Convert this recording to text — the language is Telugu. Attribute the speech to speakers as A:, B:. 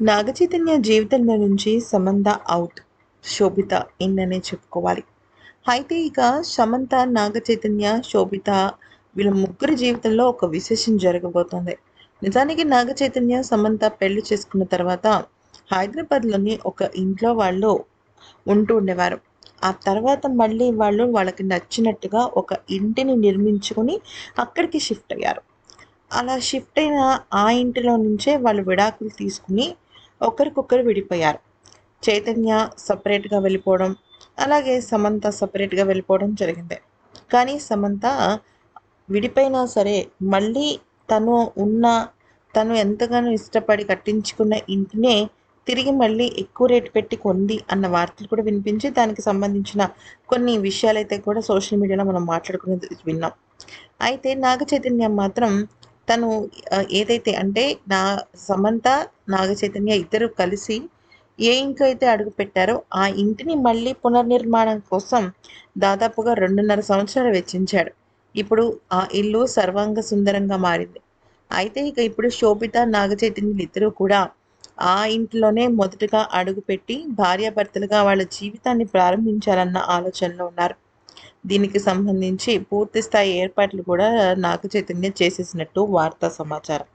A: నాగచైతన్య జీవితంలో నుంచి సమంత అవుట్ శోభిత ఇన్ అనే చెప్పుకోవాలి. అయితే ఇక సమంత నాగచైతన్య శోభిత వీళ్ళ ముగ్గురి జీవితంలో ఒక విశేషం జరగబోతోంది. నిజానికి నాగచైతన్య సమంత పెళ్ళి చేసుకున్న తర్వాత హైదరాబాద్లోని ఒక ఇంట్లో వాళ్ళు ఉంటూ ఉండేవారు. ఆ తర్వాత మళ్ళీ వాళ్ళు వాళ్ళకి నచ్చినట్టుగా ఒక ఇంటిని నిర్మించుకొని అక్కడికి షిఫ్ట్ అయ్యారు. అలా షిఫ్ట్ అయిన ఆ ఇంటిలో నుంచే వాళ్ళు విడాకులు తీసుకుని ఒకరికొకరు విడిపోయారు. చైతన్య సపరేట్గా వెళ్ళిపోవడం అలాగే సమంత సపరేట్గా వెళ్ళిపోవడం జరిగింది. కానీ సమంత విడిపోయినా సరే మళ్ళీ తను ఉన్న తను ఎంతగానో ఇష్టపడి కట్టించుకున్న ఇంటినే తిరిగి మళ్ళీ ఎక్కువ రేటు పెట్టి కొంది అన్న వార్తలు కూడా వినిపించి దానికి సంబంధించిన కొన్ని విషయాలైతే కూడా సోషల్ మీడియాలో మనం మాట్లాడుకునేది విన్నాం. అయితే నాగ చైతన్యం మాత్రం తను ఏదైతే అంటే నా సమంత నాగ చైతన్య ఇద్దరు కలిసి ఏ ఇంట్లో అయితే అడుగు పెట్టారో ఆ ఇంటిని మళ్ళీ పునర్నిర్మాణం కోసం దాదాపుగా రెండున్నర సంవత్సరాలు వెచ్చించాడు. ఇప్పుడు ఆ ఇల్లు సర్వాంగ సుందరంగా మారింది. అయితే ఇక ఇప్పుడు శోభిత నాగ చైతన్యులు ఇద్దరూ కూడా ఆ ఇంట్లోనే మొదటగా అడుగుపెట్టి భార్యాభర్తలుగా వాళ్ళ జీవితాన్ని ప్రారంభించాలన్న ఆలోచనలో ఉన్నారు. దీనికి సంబంధించి పూర్తి స్థాయి ఏర్పాట్లు కూడా నాగ చైతన్య చేసేసినట్టు వార్తా సమాచారం.